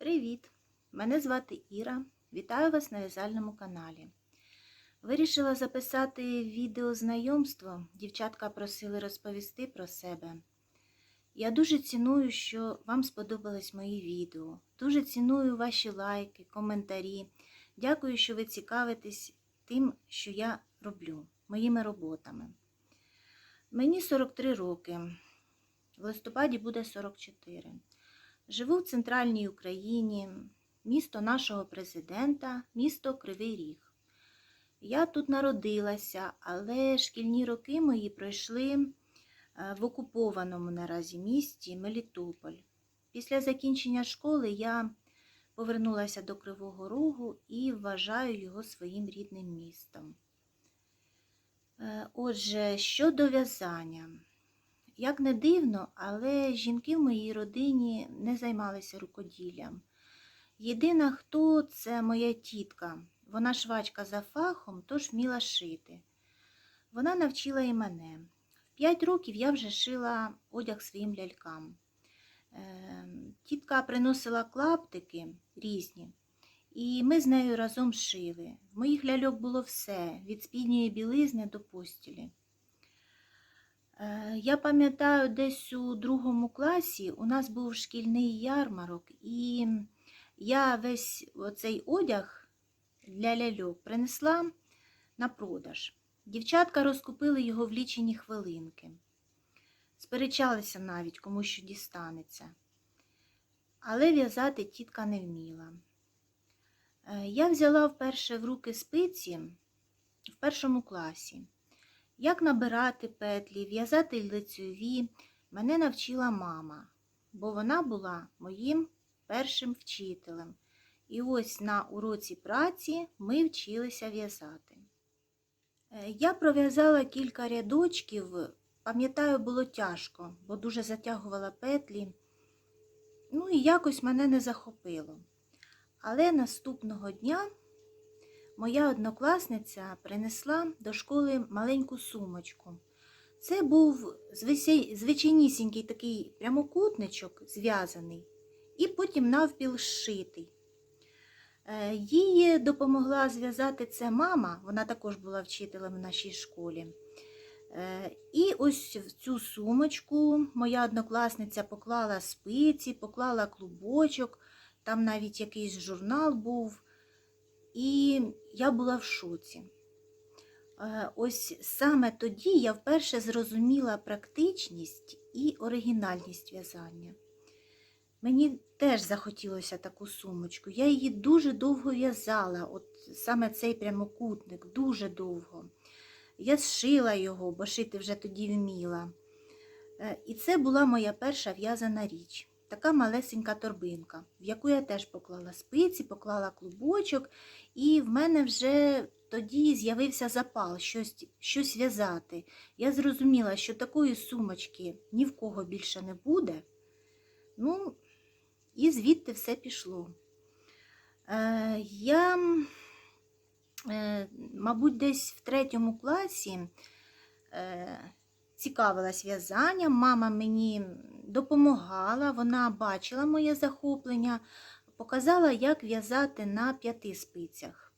Привіт! Мене звати Іра. Вітаю вас на в'язальному каналі. Вирішила записати відео знайомство. Дівчатка просили розповісти про себе. Я дуже ціную, що вам сподобались мої відео. Дуже ціную ваші лайки, коментарі. Дякую, що ви цікавитесь тим, що я роблю, моїми роботами. Мені 43 роки. В листопаді буде 44. Живу в центральній Україні, місто нашого президента, місто Кривий Ріг. Я тут народилася, але шкільні роки мої пройшли е, в окупованому наразі місті Мелітополь. Після закінчення школи я повернулася до Кривого Рогу і вважаю його своїм рідним містом. Е, Отже, щодо в'язання. Як не дивно, але жінки в моїй родині не займалися рукоділлям. Єдина хто це моя тітка. Вона швачка за фахом, тож вміла шити. Vона навчила і мене. В п'ять років я вже шила одяг своїм лялькам. Е, Тітка приносила клаптики різні, і ми з нею разом шили. В моїх ляльок було все від спідньої білизни до постілі. Е, Я пам'ятаю, десь у другому класі у нас був шкільний ярмарок, і я весь оцей одяг для ляльок принесла на продаж. Дівчатка розкупили його в лічені хвилинки. Сперечалися навіть, кому що дістанеться. Але в'язати тітка не вміла. Е, Я взяла вперше в руки спиці в першому класі. Як набирати петлі, в'язати лицьові, мене навчила мама, бо вона була моїм першим вчителем. І ось на уроці праці ми вчилися в'язати. Е, Я пров'язала кілька рядочків, пам'ятаю, було тяжко, бо дуже затягувала петлі. Ну і якось мене не захопило. Але наступного дня моя однокласниця принесла до школи маленьку сумочку. Це був звичайнісінький такий прямокутничок зв'язаний і потім навпіл зшитий. Е, Їй допомогла зв'язати це мама, вона також була вчителем в нашій школі. Е, І ось в цю сумочку моя однокласниця поклала спиці, поклала клубочок, там навіть якийсь журнал був. І я була в шоці. Е, Ось саме тоді я вперше зрозуміла практичність і оригінальність в'язання. Мені теж захотілося таку сумочку. Я її дуже довго в'язала, от саме цей прямокутник, дуже довго. Я зшила його, бо шити вже тоді вміла. Е, І це була моя перша в'язана річ. Така малесенька торбинка, в яку я теж поклала спиці, поклала клубочок, і в мене вже тоді з'явився запал щось, щось в'язати. Я зрозуміла, що такої сумочки ні в кого більше не буде. Ну, і звідти все пішло. Е, я, е, мабуть, десь в третьому класі е, цікавилась в'язанням. Мама мені допомагала, вона бачила моє захоплення, показала, як в'язати на п'яти спицях.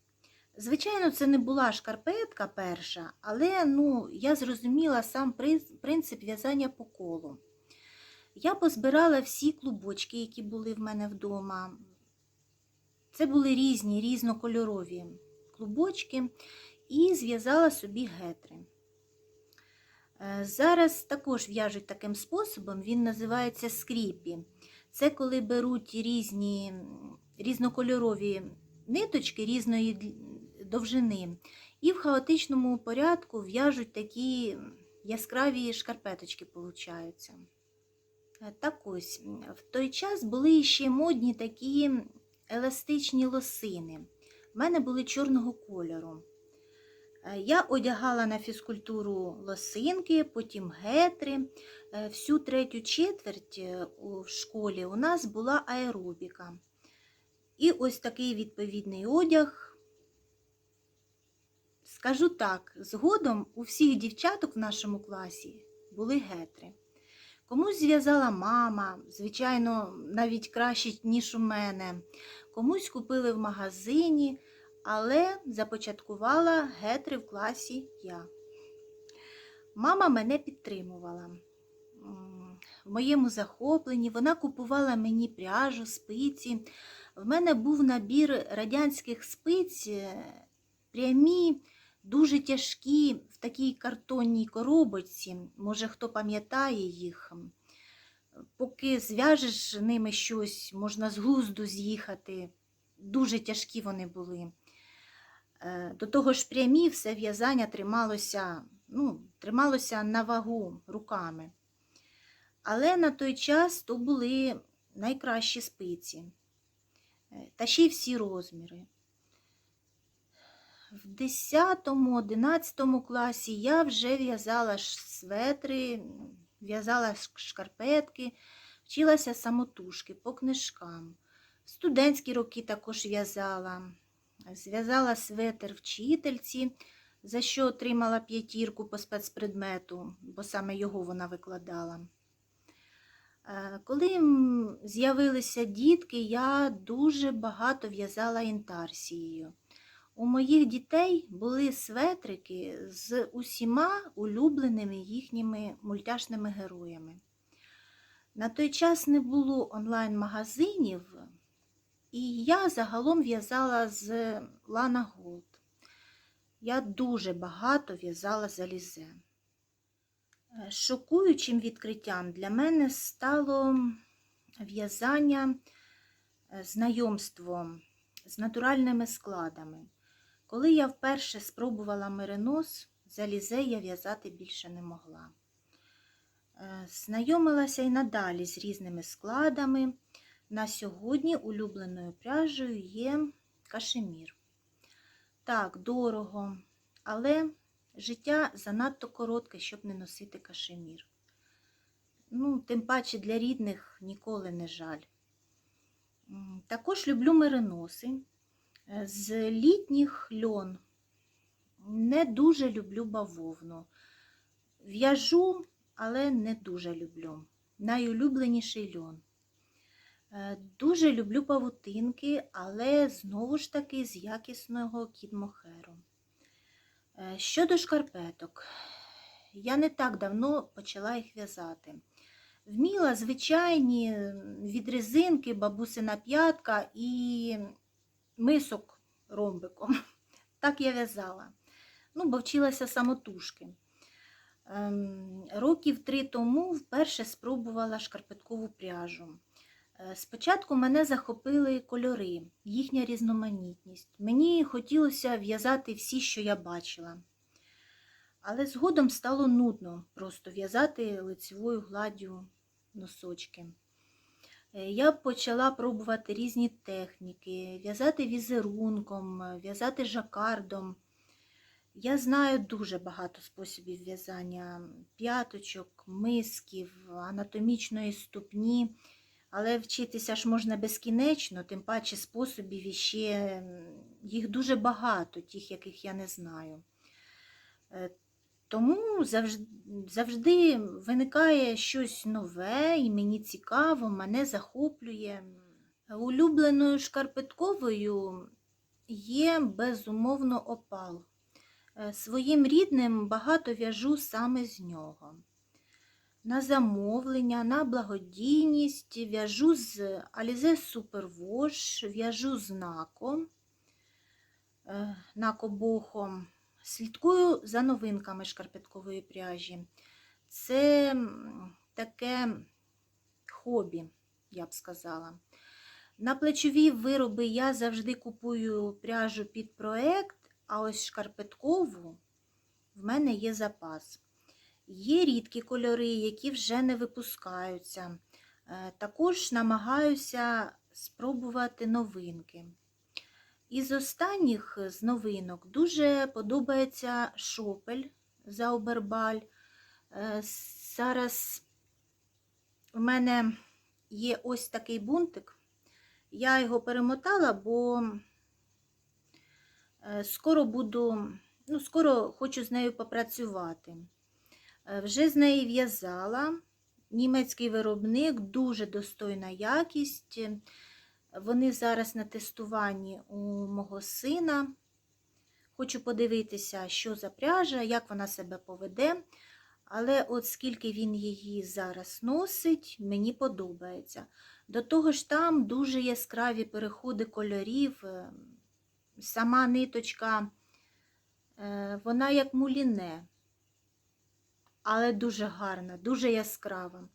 Звичайно, це не була шкарпетка перша, але ну, я зрозуміла сам принцип в'язання по колу. Я позбирала всі клубочки, які були в мене вдома. Це були різні, різнокольорові клубочки, і зв'язала собі гетри. Е, Зараз також в'яжуть таким способом, він називається скріпі. Це коли беруть різні різнокольорові ниточки різної довжини і в хаотичному порядку в'яжуть такі яскраві шкарпеточки получаються. Е, Так ось, в той час були ще модні такі еластичні лосини. В мене були чорного кольору. Е, Я одягала на фізкультуру лосинки, потім гетри. Е, Всю третю четверть е, в школі у нас була аеробіка. І ось такий відповідний одяг. Скажу так, згодом у всіх дівчаток в нашому класі були гетри. Комусь зв'язала мама, звичайно, навіть краще, ніж у мене. Комусь купили в магазині, але започаткувала гетри в класі я. Мама мене підтримувала. В моєму захопленні вона купувала мені пряжу, спиці. В мене був набір радянських спиць, е, прямі, дуже тяжкі, в такій картонній коробочці. Може, хто пам'ятає їх. Поки зв'яжеш ними щось, можна з глузду з'їхати. Дуже тяжкі вони були. Е, До того ж, прямі все в'язання трималося, ну, трималося на вагу руками. Але на той час то були найкращі спиці. Е, Та ще й всі розміри. В 10-11 класі я вже в'язала светри, в'язала шкарпетки, вчилася самотужки по книжкам. Студентські роки також в'язала. Зв'язала светр вчительці, за що отримала п'ятірку по спецпредмету, бо саме його вона викладала. Е, Коли з'явилися дітки, я дуже багато в'язала інтарсією. У моїх дітей були светрики з усіма улюбленими їхніми мультяшними героями. На той час не було онлайн-магазинів, і я загалом в'язала з Lana Gold. Я дуже багато в'язала з Alize. Е, Шокуючим відкриттям для мене стало в'язання е, знайомство з натуральними складами. Коли я вперше спробувала меринос, з Alize я в'язати більше не могла. Е, Знайомилася і надалі з різними складами. На сьогодні улюбленою пряжею є кашемір. Так, дорого, але життя занадто коротке, щоб не носити кашемір. Ну, тим паче для рідних ніколи не жаль. Також люблю мериноси. Е, З літніх льон не дуже люблю бавовну. В'яжу, але не дуже люблю. Найулюбленіший льон. Е, Дуже люблю павутинки, але знову ж таки з якісного кідмохеру. Е, Щодо шкарпеток, я не так давно почала їх в'язати. Вміла звичайні від резинки, бабусина п'ятка і мисок ромбиком. Так я в'язала. Ну, бо вчилася самотужки. Ем, Років три тому вперше спробувала шкарпеткову пряжу. Е, Спочатку мене захопили кольори, їхня різноманітність. Мені хотілося в'язати всі, що я бачила. Але згодом стало нудно просто в'язати лицевою гладдю носочки. Е, Я почала пробувати різні техніки, в'язати візерунком, е, в'язати жакардом. Я знаю дуже багато способів в'язання п'яточок, мисків, анатомічної ступні. Але вчитися ж можна безкінечно, тим паче способів іще їх дуже багато, тих, яких я не знаю. Е, Тому завжди, завжди виникає щось нове, і мені цікаво, мене захоплює. Улюбленою шкарпетковою є безумовно опал. Е, Своїм рідним багато в'яжу саме з нього на замовлення, на благодійність, в'яжу з Alize Superwash, в'яжу з Нако, е, Слідкую за новинками шкарпеткової пряжі. Це таке хобі, я б сказала. На плечові вироби я завжди купую пряжу під проект, а ось шкарпеткову в мене є запас. Є рідкі кольори, які вже не випускаються. Е, Також намагаюся спробувати новинки. Із останніх з новинок дуже подобається шопель Заубербаль. Е, Зараз в мене є ось такий бунтик. Я його перемотала, бо е, скоро буду, ну, скоро хочу з нею попрацювати. Е, Вже з неї в'язала, Німецький виробник, дуже достойна якість. Вони зараз на тестуванні у мого сина. Хочу подивитися, що за пряжа, як вона себе поведе. Але от скільки він її зараз носить, мені подобається. До того ж, там дуже яскраві переходи кольорів. е, Сама ниточка, е, вона як муліне, але дуже гарна, дуже яскрава.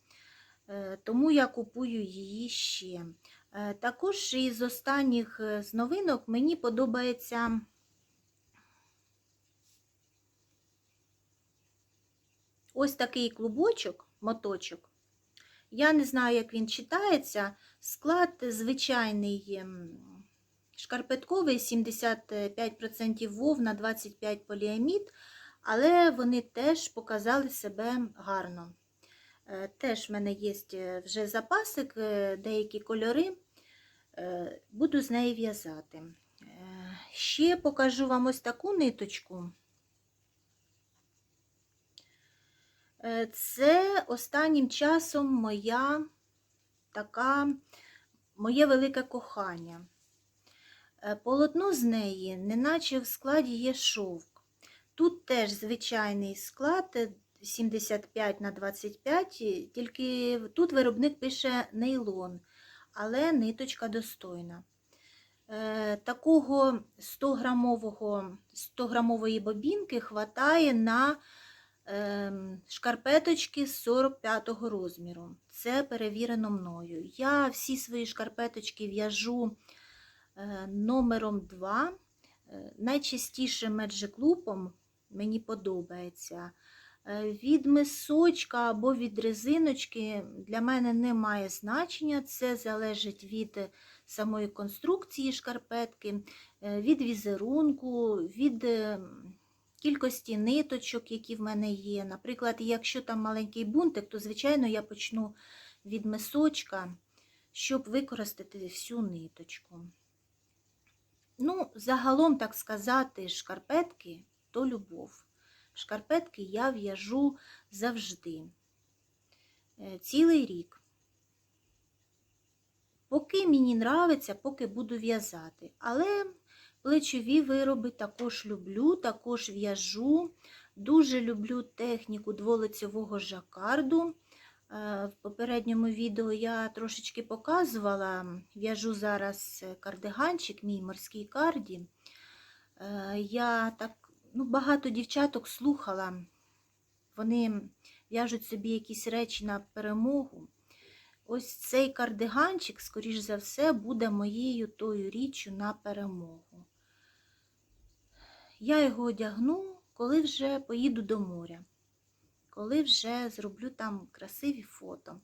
Е, Тому я купую її ще. Е, Також із останніх е, з новинок мені подобається ось такий клубочок, моточок. Я не знаю, як він читається. Склад звичайний ем, шкарпетковий, 75% вовна, 25 поліамід, але вони теж показали себе гарно. Е, Теж в мене є вже запасик, е, деякі кольори. Е, Буду з неї в'язати. Е, Ще покажу вам ось таку ниточку. Е, Це останнім часом моя така, моє велике кохання. Е, Полотно з неї, неначе в складі є шовк. Тут теж звичайний склад е, 75 на 25, е, тільки тут виробник пише нейлон, але ниточка достойна. Е, Такого 100-грамового, 100-грамової бобінки хватає на ем, шкарпеточки з 45-го розміру. Це перевірено мною. Я всі свої шкарпеточки в'яжу е, номером 2. Е, Найчастіше меджиклупом мені подобається. Е, Від мисочка або від резиночки для мене не має значення. Це залежить від самої конструкції шкарпетки, е, від візерунку, від е, кількості ниточок, які в мене є. Наприклад, якщо там маленький бунтик, то, звичайно, я почну від мисочка, щоб використати всю ниточку. Ну, загалом, так сказати, шкарпетки то любов. Шкарпетки я в'яжу завжди, Е, цілий рік. Поки мені нравиться, поки буду в'язати. Але плечові вироби також люблю, також в'яжу. Дуже люблю техніку дволицьового жакарду. Е, В попередньому відео я трошечки показувала, в'яжу зараз кардиганчик, мій морський карді. Е, Я так, ну, багато дівчаток слухала, вони в'яжуть собі якісь речі на перемогу. Ось цей кардиганчик, скоріш за все, буде моєю тою річчю на перемогу. Я його одягну, коли вже поїду до моря, коли вже зроблю там красиві фото.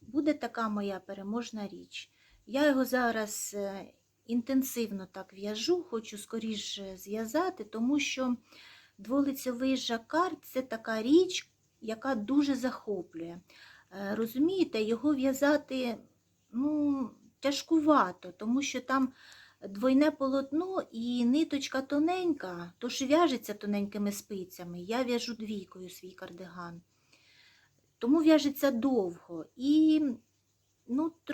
Буде така моя переможна річ. Я його зараз е, інтенсивно так в'яжу, хочу скоріше зв'язати, тому що дволицьовий жакард це така річ, яка дуже захоплює. Е, Розумієте, його в'язати ну, тяжкувато, тому що там двойне полотно і ниточка тоненька, тож в'яжеться тоненькими спицями. Я в'яжу двійкою свій кардиган. Тому в'яжеться довго. І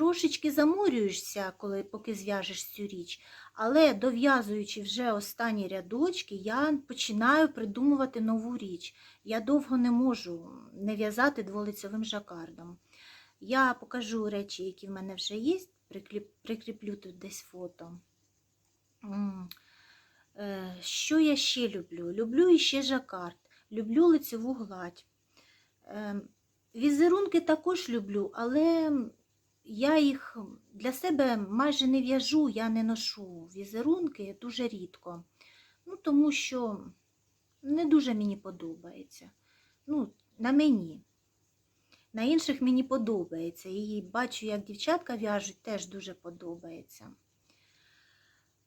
трошечки заморюєшся, коли поки зв'яжеш цю річ. Але дов'язуючи вже останні рядочки, я починаю придумувати нову річ. Я довго не можу не в'язати дволицевим жакардом. Я покажу речі, які в мене вже є, прикріплю тут десь фото. Е, Що я ще люблю? Люблю іще жакард, люблю лицеву гладь. Е, Візерунки також люблю, але я їх для себе майже не в'яжу, я не ношу візерунки дуже рідко. Ну, тому що не дуже мені подобається. Ну, на мені. На інших мені подобається. І бачу, як дівчатка в'яжуть, теж дуже подобається.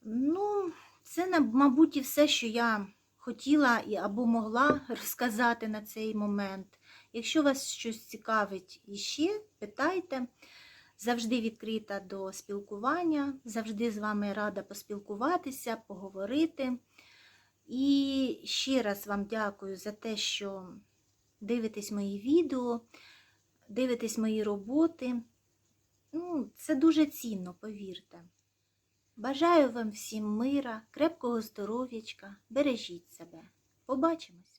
Ну, це, мабуть, і все, що я хотіла або могла розказати на цей момент. Якщо вас щось цікавить іще, питайте. Завжди відкрита до спілкування, завжди з вами рада поспілкуватися, поговорити. І ще раз вам дякую за те, що дивитесь мої відео. дивитесь мої роботи. Ну, це дуже цінно, повірте. Бажаю вам всім мира, крепкого здоров'ячка, бережіть себе. Побачимось!